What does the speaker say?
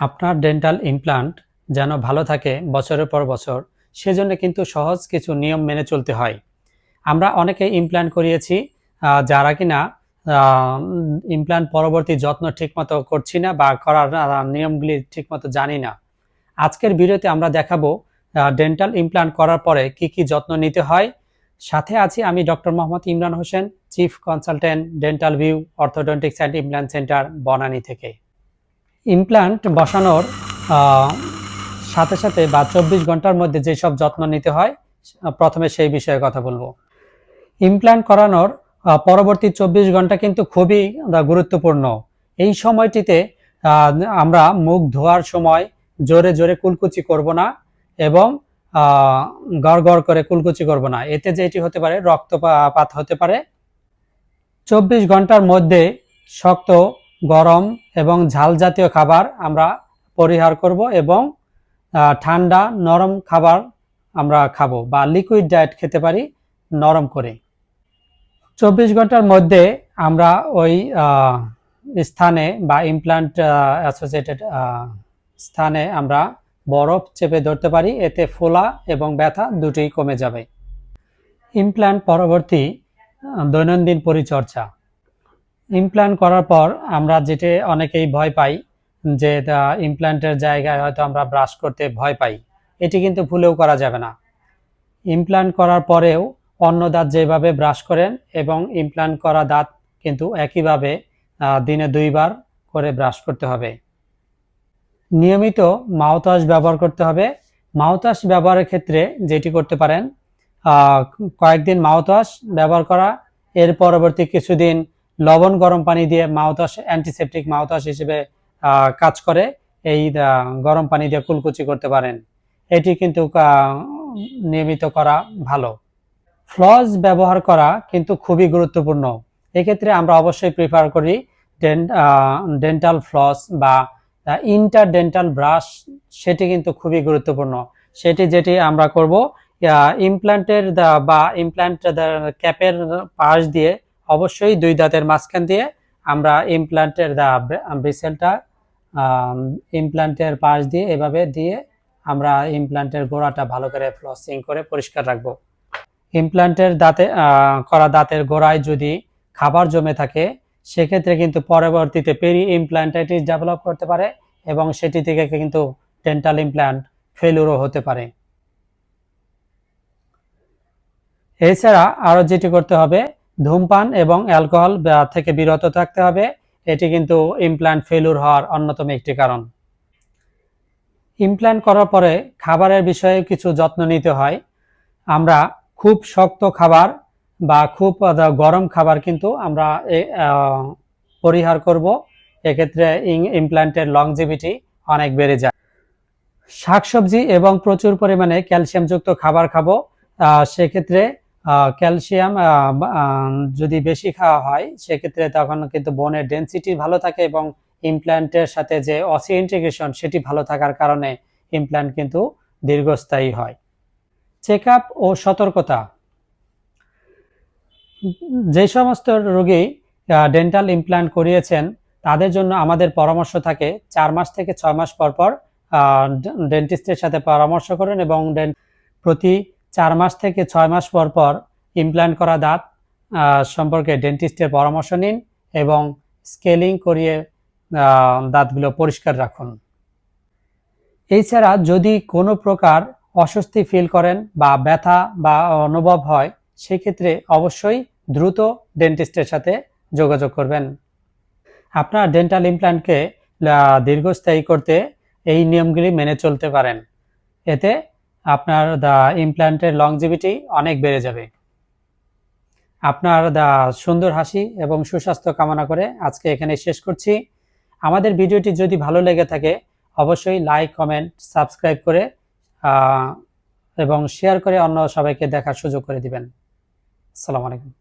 আপনার dental implant যেন ভালো থাকে বছরের পর বছর, সেজন্য কিন্তু সহজ কিছু নিয়ম মেনে চলতে হয়। আমরা অনেকে ইমপ্লান্ট করিয়েছি যারা কিনা ইমপ্লান্ট পরবর্তী যত্ন ঠিকমতো করছি না বা করার নিয়মগুলি ঠিকমতো জানি না। আজকের ভিডিওতে আমরা দেখাবো ডেন্টাল ইমপ্লান্ট করার পরে কি কি যত্ন নিতে হয়। সাথে আছি আমি doctor Mohammad Imran Hossain chief consultant dental view orthodontics and implant centre Banani থেকে। ইমপ্লান্ট বসানোর সাথে সাথে বা চব্বিশ ঘণ্টার মধ্যে যেসব যত্ন নিতে হয়, প্রথমে সেই বিষয়ে কথা বলব। ইমপ্লান্ট করানোর পরবর্তী চব্বিশ ঘণ্টা কিন্তু খুবই গুরুত্বপূর্ণ। এই সময়টিতে আমরা মুখ ধোয়ার সময় জোরে জোরে কুলকুচি করব না এবং গড় গড় করে কুলকুচি করব না। এতে যেটি হতে পারে, রক্তপাত হতে পারে। চব্বিশ ঘণ্টার মধ্যে শক্ত গরম এবং ঝাল জাতীয় খাবার আমরা পরিহার করব এবং ঠান্ডা, নরম খাবার আমরা খাব বা লিকুইড ডায়েট খেতে পারি নরম করে। চব্বিশ ঘণ্টার মধ্যে আমরা ওই স্থানে বা ইমপ্লান্ট অ্যাসোসিয়েটেড স্থানে আমরা বরফ চেপে ধরতে পারি, এতে ফোলা এবং ব্যথা দুটোই কমে যাবে। ইমপ্লান্ট পরবর্তী দৈনন্দিন পরিচর্যা। ইমপ্লান্ট করার পর আমরা যেটা অনেকেই ভয় পাই, যে ইমপ্লান্টের জায়গায় হয়তো আমরা ব্রাশ করতে ভয় পাই। এটি কিন্তু ভুলেও করা যাবে না। ইমপ্লান্ট করার পরেও অন্য দাঁত যেভাবে ব্রাশ করেন এবং ইমপ্লান্ট করা দাঁত কিন্তু একইভাবে দিনে দুইবার করে ব্রাশ করতে হবে। নিয়মিত মাউথওয়াশ ব্যবহার করতে হবে। মাউথওয়াশ ব্যবহারের ক্ষেত্রে যেটি করতে পারেন কয়েকদিন মাউথওয়াশ ব্যবহার করা, এর পরবর্তী কিছুদিন লবণ, গরম পানি দিয়ে মাউথওয়াশ অ্যান্টিসেপটিক মাউথওয়াশ হিসেবে কাজ করে। এই গরম পানি দিয়ে কুলকুচি করতে পারেন। এটি কিন্তু নিয়মিত করা ভালো। ফ্লস ব্যবহার করা কিন্তু খুবই গুরুত্বপূর্ণ। এক্ষেত্রে আমরা অবশ্যই প্রিফার করি ডেন্টাল ফ্লস বা ইন্টার ডেন্টাল ব্রাশ সেটি কিন্তু খুবই গুরুত্বপূর্ণ। সেটি যেটি আমরা করব ইমপ্ল্যান্টের বা ইমপ্ল্যান্ট ক্যাপের পাশ দিয়ে অবশ্যই দুই দাঁতের মাঝখান দিয়ে আমরা ইমপ্ল্যান্টের ব্রিসেলটা ইমপ্ল্যান্টের পাশ দিয়ে এভাবে দিয়ে আমরা ইমপ্ল্যান্টের গোড়াটা ভালো করে ফ্লসিং করে পরিষ্কার রাখব। ইমপ্ল্যান্টের দাঁতে করা দাঁতের গোড়ায় যদি খাবার জমে থাকে, সেক্ষেত্রে কিন্তু পরবর্তীতে পেরি ইমপ্ল্যান্টাইটিস ডেভেলপ করতে পারে এবং সেটি থেকে কিন্তু ডেন্টাল ইমপ্ল্যান্ট ফেলুরও হতে পারে। এছাড়া আরও যেটি করতে হবে ধূমপান এবং অ্যালকোহল থেকে বিরত থাকতে হবে। এটি কিন্তু ইমপ্ল্যান্ট ফেলুর হওয়ার অন্যতম একটি কারণ। ইমপ্ল্যান্ট করার পরে খাবারের বিষয়ে কিছু যত্ন নিতে হয়। আমরা খুব শক্ত খাবার বা খুব গরম খাবার কিন্তু আমরা পরিহার করব। এক্ষেত্রে ইমপ্ল্যান্টের লংজিভিটি অনেক বেড়ে যায়। শাকসবজি এবং প্রচুর পরিমাণে ক্যালসিয়ামযুক্ত খাবার খাব। সেক্ষেত্রে ক্যালসিয়াম যদি বেশি খাওয়া হয়, সেক্ষেত্রে তখন কিন্তু বোনের ডেন্সিটি ভালো থাকে এবং ইমপ্ল্যান্টের সাথে যে অসি ইন্টিগ্রেশন সেটি ভালো থাকার কারণে ইমপ্ল্যান্ট কিন্তু দীর্ঘস্থায়ী হয়। চেক ও সতর্কতা। যে সমস্ত রোগী ডেন্টাল ইমপ্ল্যান্ট করিয়েছেন, তাদের জন্য আমাদের পরামর্শ থাকে, চার মাস থেকে ছয় মাস পর পর ডেন্টিস্টের সাথে পরামর্শ করুন এবং প্রতি চার মাস থেকে ছয় মাস পর পর ইমপ্ল্যান্ট করা দাঁত সম্পর্কে ডেন্টিস্টের পরামর্শ নিন এবং স্কেলিং করিয়ে দাঁতগুলো পরিষ্কার রাখুন। এছাড়া যদি কোনো প্রকার অস্বস্তি ফিল করেন বা ব্যথা বা অনুভব হয়, সেক্ষেত্রে অবশ্যই দ্রুত ডেন্টিস্টের সাথে যোগাযোগ করবেন। আপনার ডেন্টাল ইমপ্ল্যান্টকে দীর্ঘস্থায়ী করতে এই নিয়মগুলি মেনে চলতে পারেন। এতে আপনার দা ইমপ্ল্যান্টের লংজিভিটি অনেক বেড়ে যাবে। আপনার দা সুন্দর হাসি এবং সুস্বাস্থ্য কামনা করে আজকে এখানে শেষ করছি। আমাদের ভিডিওটি যদি ভালো লেগে থাকে, অবশ্যই লাইক কমেন্ট সাবস্ক্রাইব করে এবং শেয়ার করে অন্য সবাইকে দেখার সুযোগ করে দিবেন। আসসালামু আলাইকুম।